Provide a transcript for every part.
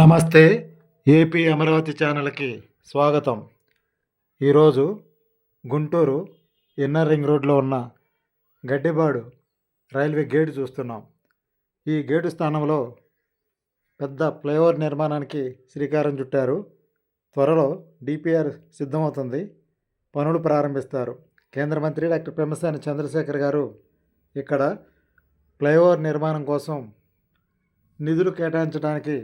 నమస్తే ఏపీ అమరావతి ఛానల్కి స్వాగతం. ఈరోజు గుంటూరు ఇన్నర్ రింగ్ రోడ్లో ఉన్న గడ్డిబాడు రైల్వే గేటు చూస్తున్నాం. ఈ గేటు స్థానంలో పెద్ద ఫ్లైఓవర్ నిర్మాణానికి శ్రీకారం చుట్టారు. త్వరలో డిపిఆర్ సిద్ధమవుతుంది. పనులు ప్రారంభిస్తారు. కేంద్ర మంత్రి డాక్టర్ పెమ్మసాని చంద్రశేఖర్ గారు ఇక్కడ ఫ్లైఓవర్ నిర్మాణం కోసం నిధులు కేటాయించడానికి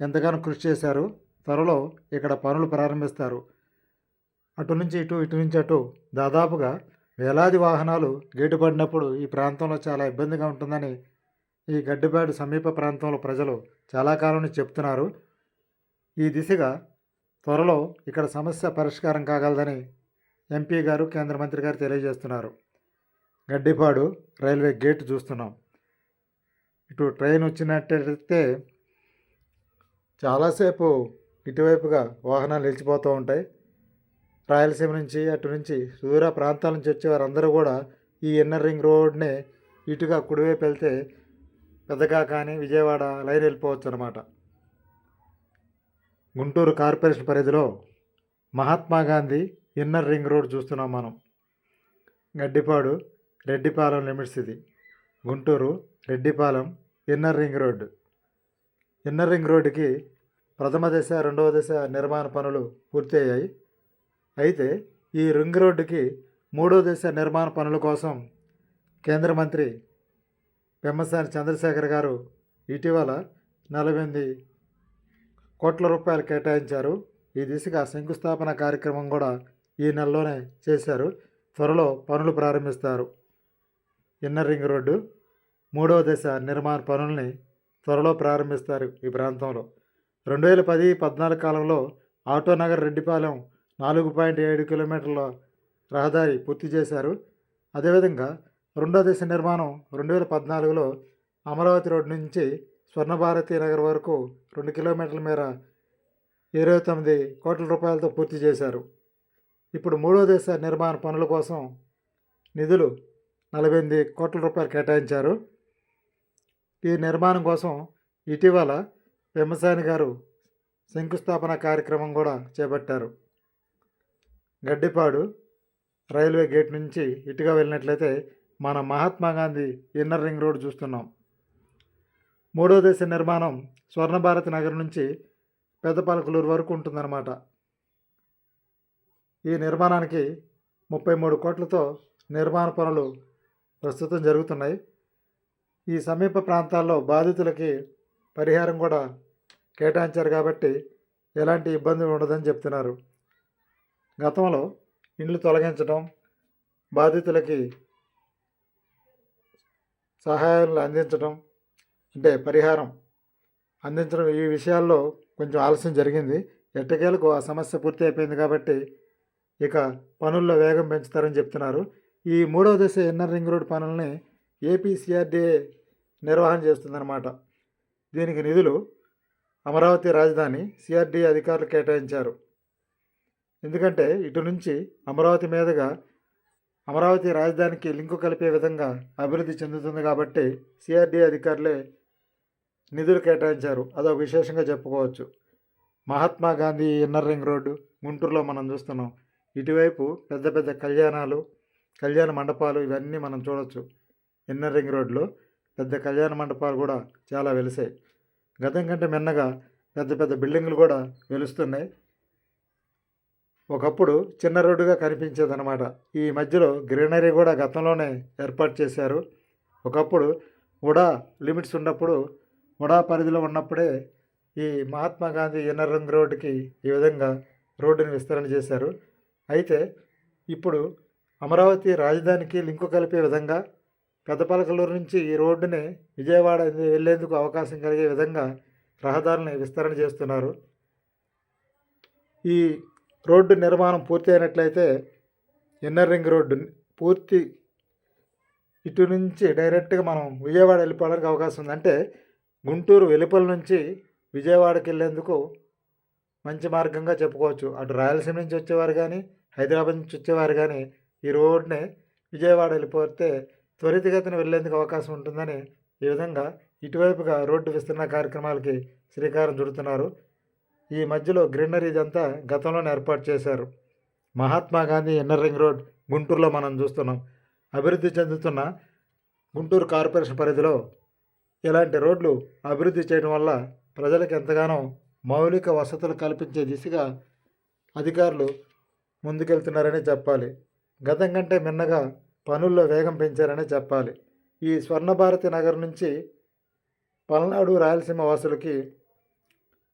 ఎంతగానో కృషి చేశారు. త్వరలో ఇక్కడ పనులు ప్రారంభిస్తారు. అటు నుంచి ఇటు ఇటు నుంచి అటు దాదాపుగా వేలాది వాహనాలు గేటు పడినప్పుడు ఈ ప్రాంతంలో చాలా ఇబ్బందిగా ఉంటుందని ఈ గడ్డిపాడు సమీప ప్రాంతంలో ప్రజలు చాలా కాలం నుంచి చెప్తున్నారు. ఈ దిశగా త్వరలో ఇక్కడ సమస్య పరిష్కారం కాగలదని ఎంపీ గారు కేంద్ర మంత్రి గారు తెలియజేస్తున్నారు. గడ్డిపాడు రైల్వే గేట్ చూస్తున్నాం. ఇటు ట్రైన్ వచ్చినట్టయితే చాలాసేపు ఇటువైపుగా వాహనాలు నిలిచిపోతూ ఉంటాయి. రాయలసీమ నుంచి అటు నుంచి దూర ప్రాంతాల నుంచి వచ్చేవారందరూ కూడా ఈ ఇన్నర్ రింగ్ రోడ్నే ఇటుగా కుడివైపు వెళ్తే పెద్దగా కానీ విజయవాడ లైన్ వెళ్ళిపోవచ్చు అనమాట గుంటూరు కార్పొరేషన్ పరిధిలో Mahatma Gandhi inner ring road చూస్తున్నాం మనం. గడ్డిపాడు రెడ్డిపాలెం లిమిట్స్ ఇది. Guntur Reddipalem inner ring road. Inner ring రోడ్డుకి ప్రథమ దశ రెండవ దశ నిర్మాణ పనులు పూర్తయ్యాయి. అయితే ఈ రింగ్ రోడ్డుకి మూడో దశ నిర్మాణ పనుల కోసం కేంద్ర మంత్రి పెమ్మసాని చంద్రశేఖర్ గారు ఇటీవల నలభై ఎనిమిది కోట్ల రూపాయలు కేటాయించారు. ఈ దిశగా శంకుస్థాపన కార్యక్రమం కూడా ఈ నెలలోనే చేశారు. త్వరలో పనులు ప్రారంభిస్తారు. ఇన్నర్ రింగ్ రోడ్డు మూడవ దశ నిర్మాణ పనుల్ని త్వరలో ప్రారంభిస్తారు ఈ ప్రాంతంలో. రెండు వేల పది పద్నాలుగు కాలంలో ఆటోనగర్ రెడ్డిపాలెం నాలుగు పాయింట్ ఏడు కిలోమీటర్ల రహదారి పూర్తి చేశారు. అదేవిధంగా రెండో దశ నిర్మాణం రెండు వేల పద్నాలుగులో అమరావతి రోడ్ నుంచి స్వర్ణభారతి నగర్ వరకు రెండు కిలోమీటర్ల మేర ఇరవై తొమ్మిది కోట్ల రూపాయలతో పూర్తి చేశారు. ఇప్పుడు మూడో దశ నిర్మాణ పనుల కోసం నిధులు నలభై ఎనిమిది కోట్ల రూపాయలు కేటాయించారు. ఈ నిర్మాణం కోసం ఇటీవల పెమ్మసాని గారు శంకుస్థాపన కార్యక్రమం కూడా చేపట్టారు. గడ్డిపాడు రైల్వే గేట్ నుంచి ఇటుగా వెళ్ళినట్లయితే మన Mahatma Gandhi inner ring road చూస్తున్నాం. మూడో దశ నిర్మాణం స్వర్ణభారతి నగర్ నుంచి పెద్దపాలకులూరు వరకు ఉంటుందన్నమాట. ఈ నిర్మాణానికి ముప్పై మూడు కోట్లతో నిర్మాణ పనులు ప్రస్తుతం జరుగుతున్నాయి. ఈ సమీప ప్రాంతాల్లో బాధితులకి పరిహారం కూడా కేటాయించారు కాబట్టి ఎలాంటి ఇబ్బంది ఉండదని చెప్తున్నారు. గతంలో ఇండ్లు తొలగించడం బాధితులకి సహాయాలు అందించడం అంటే పరిహారం అందించడం ఈ విషయాల్లో కొంచెం ఆలస్యం జరిగింది. ఎట్టకేలకు ఆ సమస్య పూర్తి అయిపోయింది కాబట్టి ఇక పనుల్లో వేగం పెంచుతారని చెప్తున్నారు. ఈ మూడవ దశ ఇన్నర్ రింగ్ రోడ్ పనుల్ని ఏపీ సిఆర్డీఏ నిర్వహణ చేస్తుందన్నమాట. దీనికి నిధులు అమరావతి రాజధాని సిఆర్డీ అధికారులు కేటాయించారు. ఎందుకంటే ఇటు నుంచి అమరావతి మీదుగా అమరావతి రాజధానికి లింకు కలిపే విధంగా అభివృద్ధి చెందుతుంది కాబట్టి సిఆర్డీ అధికారులే నిధులు కేటాయించారు. అదొక విశేషంగా చెప్పుకోవచ్చు. Mahatma Gandhi inner ring road గుంటూరులో మనం చూస్తున్నాం. ఇటువైపు పెద్ద పెద్ద కళ్యాణాలు కళ్యాణ మండపాలు ఇవన్నీ మనం చూడవచ్చు ఇన్నర్ రింగ్ రోడ్లో పెద్ద కళ్యాణ మండపాలు కూడా చాలా వెలిసాయి. గతం కంటే మిన్నగా పెద్ద పెద్ద బిల్డింగులు కూడా వెలుస్తున్నాయి. ఒకప్పుడు చిన్న రోడ్డుగా కనిపించేదన్నమాట. ఈ మధ్యలో గ్రీనరీ కూడా గతంలోనే ఏర్పాటు చేశారు. ఒకప్పుడు ఉడా లిమిట్స్ ఉన్నప్పుడు ఉడా పరిధిలో ఉన్నప్పుడే ఈ మహాత్మా గాంధీ ఇన్నర్ రింగ్ రోడ్డుకి ఈ విధంగా రోడ్డుని విస్తరణ చేశారు. అయితే ఇప్పుడు అమరావతి రాజధానికి లింకు కలిపే విధంగా పెద్దపలకలూరు నుంచి ఈ రోడ్డుని విజయవాడ వెళ్ళేందుకు అవకాశం కలిగే విధంగా రహదారులను విస్తరణ చేస్తున్నారు. ఈ రోడ్డు నిర్మాణం పూర్తి అయినట్లయితే ఇన్నర్ రింగ్ రోడ్డు పూర్తి ఇటు నుంచి డైరెక్ట్గా మనం విజయవాడ వెళ్ళిపోవడానికి అవకాశం ఉంది. అంటే గుంటూరు వెలుపల నుంచి విజయవాడకి వెళ్ళేందుకు మంచి మార్గంగా చెప్పుకోవచ్చు. అటు రాయలసీమ నుంచి వచ్చేవారు కానీ హైదరాబాద్ నుంచి వచ్చేవారు కానీ ఈ రోడ్ని విజయవాడ వెళ్ళిపోతే త్వరితగతిన వెళ్ళేందుకు అవకాశం ఉంటుందని ఈ విధంగా ఇటువైపుగా రోడ్డు విస్తరణ కార్యక్రమాలకి శ్రీకారం చుడుతున్నారు. ఈ మధ్యలో గ్రీనరీ ఇదంతా గతంలోనే ఏర్పాటు చేశారు. Mahatma Gandhi inner ring road గుంటూరులో మనం చూస్తున్నాం. అభివృద్ధి చెందుతున్న గుంటూరు కార్పొరేషన్ పరిధిలో ఇలాంటి రోడ్లు అభివృద్ధి చేయడం వల్ల ప్రజలకు ఎంతగానో మౌలిక వసతులు కల్పించే దిశగా అధికారులు ముందుకెళ్తున్నారని చెప్పాలి. గతం కంటే మిన్నగా పనుల్లో వేగం పెంచారనే చెప్పాలి. ఈ స్వర్ణభారతి నగర్ నుంచి పల్నాడు రాయలసీమ వాసులకి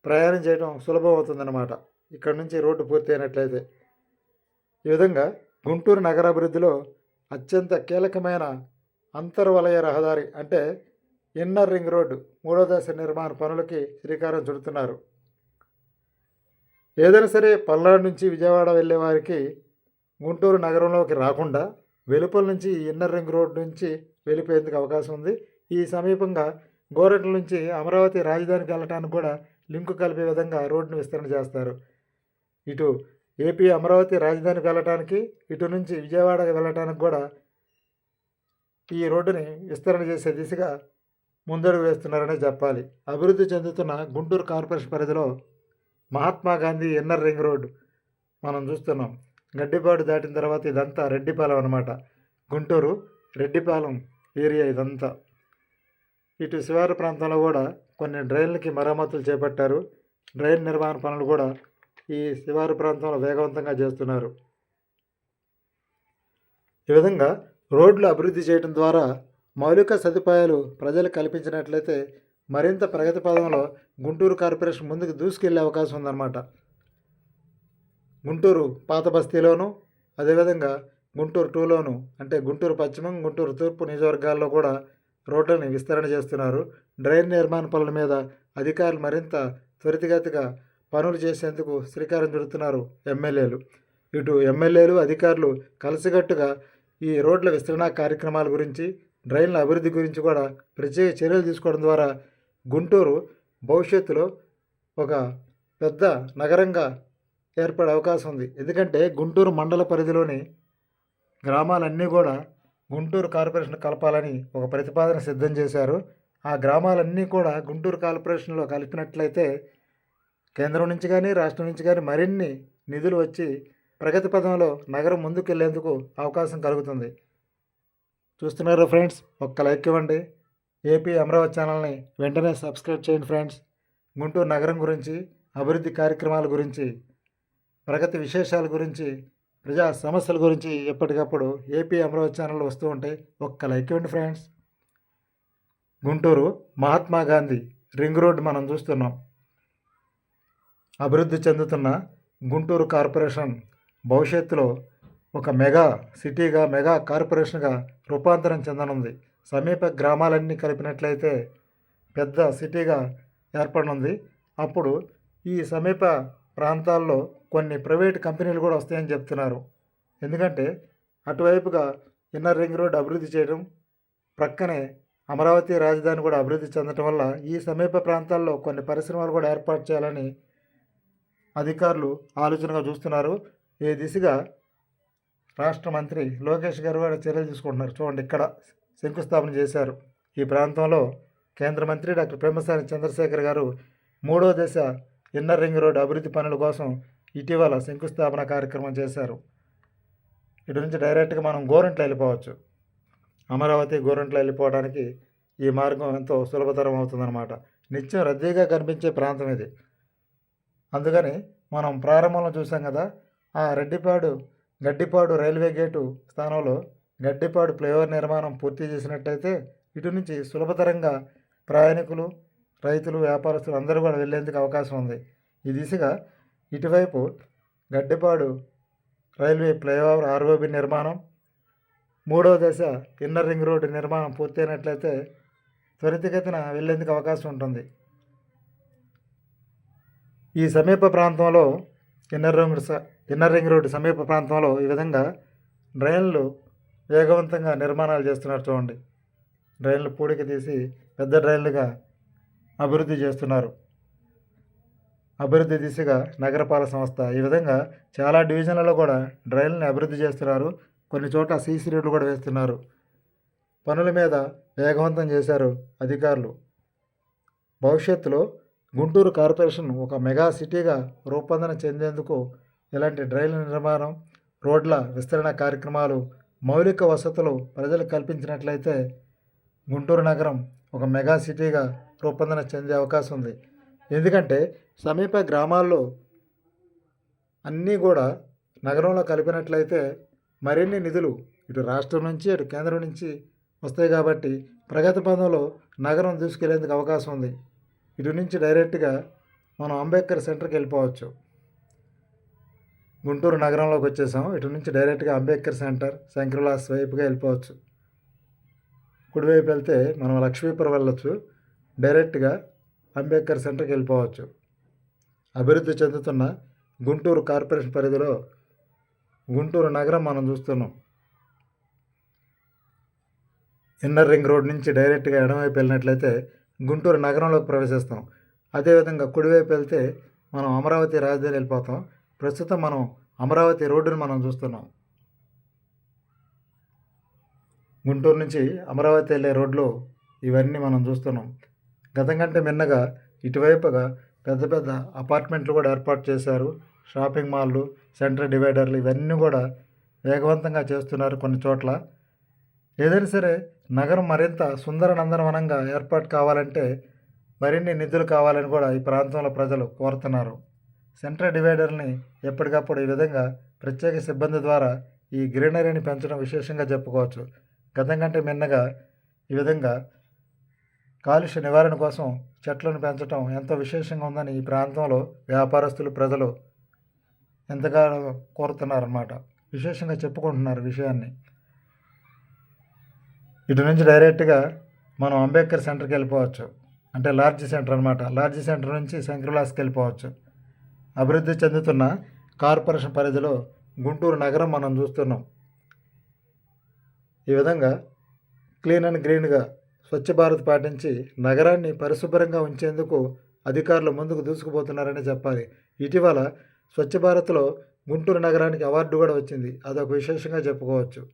ప్రయాణం చేయడం సులభం అవుతుందన్నమాట ఇక్కడ నుంచి రోడ్డు పూర్తి అయినట్లయితే. ఈ విధంగా గుంటూరు నగరాభివృద్ధిలో అత్యంత కీలకమైన అంతర్వలయ రహదారి అంటే ఇన్నర్ రింగ్ రోడ్డు మూడో దశ నిర్మాణ పనులకి శ్రీకారం చుడుతున్నారు. ఏదైనా సరే పల్నాడు నుంచి విజయవాడ వెళ్ళే వారికి గుంటూరు నగరంలోకి రాకుండా వెలుపల నుంచి ఇన్నర్ రింగ్ రోడ్ నుంచి వెళ్ళిపోయేందుకు అవకాశం ఉంది. ఈ సమీపంగా గోరంట్ల నుంచి అమరావతి రాజధానికి వెళ్ళటానికి కూడా లింకు కలిపే విధంగా రోడ్డును విస్తరణ చేస్తారు. ఇటు ఏపీ అమరావతి రాజధానికి వెళ్ళటానికి ఇటు నుంచి విజయవాడకి వెళ్ళటానికి కూడా ఈ రోడ్డుని విస్తరణ చేసే దిశగా ముందడుగు వేస్తున్నారనే చెప్పాలి. అభివృద్ధి చెందుతున్న గుంటూరు కార్పొరేషన్ పరిధిలో Mahatma Gandhi inner ring road మనం చూస్తున్నాం. గడ్డిపాడు దాటిన తర్వాత ఇదంతా రెడ్డిపాలెం అనమాట గుంటూరు రెడ్డిపాలెం ఏరియా ఇదంతా. ఇటు శివారు ప్రాంతంలో కూడా కొన్ని డ్రైన్లకి మరమ్మతులు చేపట్టారు. డ్రైన్ నిర్వహణ పనులు కూడా ఈ శివారు ప్రాంతంలో వేగవంతంగా చేస్తున్నారు. ఈ విధంగా రోడ్లు అభివృద్ధి చేయడం ద్వారా మౌలిక సదుపాయాలు ప్రజలు కల్పించినట్లయితే మరింత ప్రగతి పదంలో గుంటూరు కార్పొరేషన్ ముందుకు దూసుకెళ్ళే అవకాశం ఉందన్నమాట. గుంటూరు పాత బస్తీలోను అదేవిధంగా గుంటూరు టూలోను అంటే గుంటూరు పశ్చిమం గుంటూరు తూర్పు నియోజకవర్గాల్లో కూడా రోడ్లని విస్తరణ చేస్తున్నారు. డ్రైన్ నిర్మాణ పనుల మీద అధికారులు మరింత త్వరితగతిగా పనులు చేసేందుకు శ్రీకారం చుడుతున్నారు ఎమ్మెల్యేలు. ఇటు ఎమ్మెల్యేలు అధికారులు కలిసికట్టుగా ఈ రోడ్ల విస్తరణ కార్యక్రమాల గురించి డ్రైన్ల అభివృద్ధి గురించి కూడా ప్రత్యేక చర్యలు తీసుకోవడం ద్వారా గుంటూరు భవిష్యత్తులో ఒక పెద్ద నగరంగా ఏర్పడే అవకాశం ఉంది. ఎందుకంటే గుంటూరు మండల పరిధిలోని గ్రామాలన్నీ కూడా గుంటూరు కార్పొరేషన్ కలపాలని ఒక ప్రతిపాదన సిద్ధం చేశారు. ఆ గ్రామాలన్నీ కూడా గుంటూరు కార్పొరేషన్లో కలిపినట్లయితే కేంద్రం నుంచి కానీ రాష్ట్రం నుంచి కానీ మరిన్ని నిధులు వచ్చి ప్రగతి పదంలో నగరం ముందుకెళ్ళేందుకు అవకాశం కలుగుతుంది. చూస్తున్నారు ఫ్రెండ్స్ ఒక్క లైక్ ఇవ్వండి. ఏపీ అమరావతి ఛానల్ని వెంటనే సబ్స్క్రైబ్ చేయండి ఫ్రెండ్స్. గుంటూరు నగరం గురించి అభివృద్ధి కార్యక్రమాల గురించి ప్రగతి విశేషాల గురించి ప్రజా సమస్యల గురించి ఎప్పటికప్పుడు ఏపీ అమరావతి ఛానల్ వస్తూ ఉంటాయి ఒక్క లైక్ ఇవ్వండి friends. Guntur Mahatma Gandhi ring road మనం చూస్తున్నాం. అభివృద్ధి చెందుతున్న గుంటూరు కార్పొరేషన్ భవిష్యత్తులో ఒక మెగా సిటీగా మెగా కార్పొరేషన్గా రూపాంతరం చెందనుంది. సమీప గ్రామాలన్నీ కలిపినట్లయితే పెద్ద సిటీగా ఏర్పడనుంది అప్పుడు ఈ సమీప ప్రాంతాల్లో కొన్ని ప్రైవేట్ కంపెనీలు కూడా వస్తాయని చెప్తున్నారు. ఎందుకంటే అటువైపుగా ఇన్నర్ రింగ్ రోడ్ అభివృద్ధి చేయడం ప్రక్కనే అమరావతి రాజధాని కూడా అభివృద్ధి చెందడం వల్ల ఈ సమీప ప్రాంతాల్లో కొన్ని పరిశ్రమలు కూడా ఏర్పాటు చేయాలని అధికారులు ఆలోచనగా చూస్తున్నారు. ఈ దిశగా రాష్ట్ర మంత్రి లోకేష్ గారు కూడా చర్యలు తీసుకుంటున్నారు. చూడండి ఇక్కడ శంకుస్థాపన చేశారు. ఈ ప్రాంతంలో కేంద్ర మంత్రి డాక్టర్ ప్రేమసాని చంద్రశేఖర్ గారు మూడో దశ ఇన్నర్ రింగ్ రోడ్ అభివృద్ధి పనుల కోసం ఇటీవల శంకుస్థాపన కార్యక్రమం చేశారు. ఇటు నుంచి డైరెక్ట్గా మనం గోరంట్ల వెళ్ళిపోవచ్చు. అమరావతి గోరంట్ల వెళ్ళిపోవడానికి ఈ మార్గం ఎంతో సులభతరం అవుతుందన్నమాట. నిత్యం రద్దీగా కనిపించే ప్రాంతం ఇది. అందుకని మనం ప్రారంభంలో చూసాం కదా ఆ రెడ్డిపాడు గడ్డిపాడు రైల్వే గేటు స్థానంలో గడ్డిపాడు ఫ్లైఓవర్ నిర్మాణం పూర్తి చేసినట్టయితే ఇటు నుంచి సులభతరంగా ప్రయాణికులు రైతులు వ్యాపారస్తులు అందరూ కూడా వెళ్ళేందుకు అవకాశం ఉంది. ఈ దిశగా ఇటువైపు గడ్డిపాడు రైల్వే ఫ్లైఓవర్ ఆర్ఓబి నిర్మాణం మూడో దశ ఇన్నర్ రింగ్ రోడ్డు నిర్మాణం పూర్తయినట్లయితే త్వరితగతిన వెళ్ళేందుకు అవకాశం ఉంటుంది. ఈ సమీప ప్రాంతంలో ఇన్నర్ రింగ్ స- ఇన్నర్ రింగ్ రోడ్డు సమీప ప్రాంతంలో ఈ విధంగా డ్రైన్లు వేగవంతంగా నిర్మాణాలు చేస్తున్నారు చూడండి. డ్రైన్లు పూడిక తీసి పెద్ద డ్రైన్లుగా అభివృద్ధి చేస్తున్నారు. అభివృద్ధి దిశగా నగరపాలక సంస్థ ఈ విధంగా చాలా డివిజన్లలో కూడా డ్రైన్లని అభివృద్ధి చేస్తున్నారు. కొన్ని చోట్ల సీసీ రోడ్లు కూడా వేస్తున్నారు. పనుల మీద వేగవంతం చేశారు అధికారులు. భవిష్యత్తులో గుంటూరు కార్పొరేషన్ ఒక మెగా సిటీగా రూపొందన చెందేందుకు ఇలాంటి డ్రైన్ల నిర్మాణం రోడ్ల విస్తరణ కార్యక్రమాలు మౌలిక వసతులు ప్రజలకు కల్పించినట్లయితే గుంటూరు నగరం ఒక మెగా సిటీగా రూపొందన చెందే అవకాశం ఉంది ఎందుకంటే సమీప గ్రామాల్లో అన్నీ కూడా నగరంలో కలిపినట్లయితే మరిన్ని నిధులు ఇటు రాష్ట్రం నుంచి ఇటు కేంద్రం నుంచి వస్తాయి కాబట్టి ప్రగతి పదంలో నగరం దూసుకెళ్ళేందుకు అవకాశం ఉంది ఇటు నుంచి డైరెక్ట్గా మనం అంబేద్కర్ సెంటర్కి వెళ్ళిపోవచ్చు. గుంటూరు నగరంలోకి వచ్చేసాం. ఇటు నుంచి డైరెక్ట్గా అంబేద్కర్ సెంటర్ శంకరులాస్ వైపుగా వెళ్ళిపోవచ్చు. కుడివైపు వెళ్తే మనం లక్ష్మీపురం వెళ్ళొచ్చు. డైరెక్ట్గా అంబేద్కర్ సెంటర్కి వెళ్ళిపోవచ్చు. అభివృద్ధి చెందుతున్న గుంటూరు కార్పొరేషన్ పరిధిలో గుంటూరు నగరం మనం చూస్తున్నాం. ఇన్నర్ రింగ్ రోడ్ నుంచి డైరెక్ట్గా ఎడమవైపు వెళ్ళినట్లయితే గుంటూరు నగరంలోకి ప్రవేశిస్తాం. అదేవిధంగా కుడివైపు వెళ్తే మనం అమరావతి రాజధాని వెళ్ళిపోతాం. ప్రస్తుతం మనం అమరావతి రోడ్డును మనం చూస్తున్నాం. గుంటూరు నుంచి అమరావతి వెళ్ళే రోడ్లో ఇవన్నీ మనం చూస్తున్నాం. గతం కంటే మిన్నగా ఇటువైపుగా పెద్ద పెద్ద అపార్ట్మెంట్లు కూడా ఏర్పాటు చేశారు. షాపింగ్ మాల్లు సెంటర్ డివైడర్లు ఇవన్నీ కూడా వేగవంతంగా చేస్తున్నారు కొన్ని చోట్ల. ఏదైనా సరే నగరం మరింత సుందర నందనవనంగా ఏర్పాటు కావాలంటే మరిన్ని నిధులు కావాలని కూడా ఈ ప్రాంతంలో ప్రజలు కోరుతున్నారు. సెంటర్ డివైడర్ని ఎప్పటికప్పుడు ఈ విధంగా ప్రత్యేక సిబ్బంది ద్వారా ఈ గ్రీనరీని పెంచడం విశేషంగా చెప్పుకోవచ్చు. గతం కంటే మిన్నగా ఈ విధంగా కాలుష్య నివారణ కోసం చెట్లను పెంచడం ఎంతో విశేషంగా ఉందని ఈ ప్రాంతంలో వ్యాపారస్తులు ప్రజలు ఎంతగానో కోరుతున్నారన్నమాట. విశేషంగా చెప్పుకుంటున్నారు విషయాన్ని. ఇటు నుంచి డైరెక్ట్గా మనం అంబేద్కర్ సెంటర్కి వెళ్ళిపోవచ్చు. అంటే లార్జ్ సెంటర్ అనమాట లార్జ్ సెంటర్ నుంచి శంకర్లాస్కి వెళ్ళిపోవచ్చు. అభివృద్ధి చెందుతున్న కార్పొరేషన్ పరిధిలో గుంటూరు నగరం మనం చూస్తున్నాం. ఈ విధంగా క్లీన్ అండ్ గ్రీన్గా స్వచ్ఛ భారత్ పాటించి నగరాన్ని పరిశుభ్రంగా ఉంచేందుకు అధికారులు ముందుకు దూసుకుపోతున్నారని చెప్పాలి. ఇటీవల స్వచ్ఛ భారత్లో గుంటూరు నగరానికి అవార్డు కూడా వచ్చింది. అదొక విశేషంగా చెప్పుకోవచ్చు.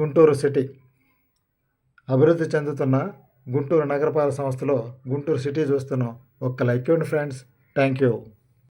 గుంటూరు సిటీ. అభివృద్ధి చెందుతున్న గుంటూరు నగరపాలక సంస్థలో గుంటూరు సిటీ చూస్తున్నాం. ఒక్క లైక్ ఇవ్వండి ఫ్రెండ్స్. Thank you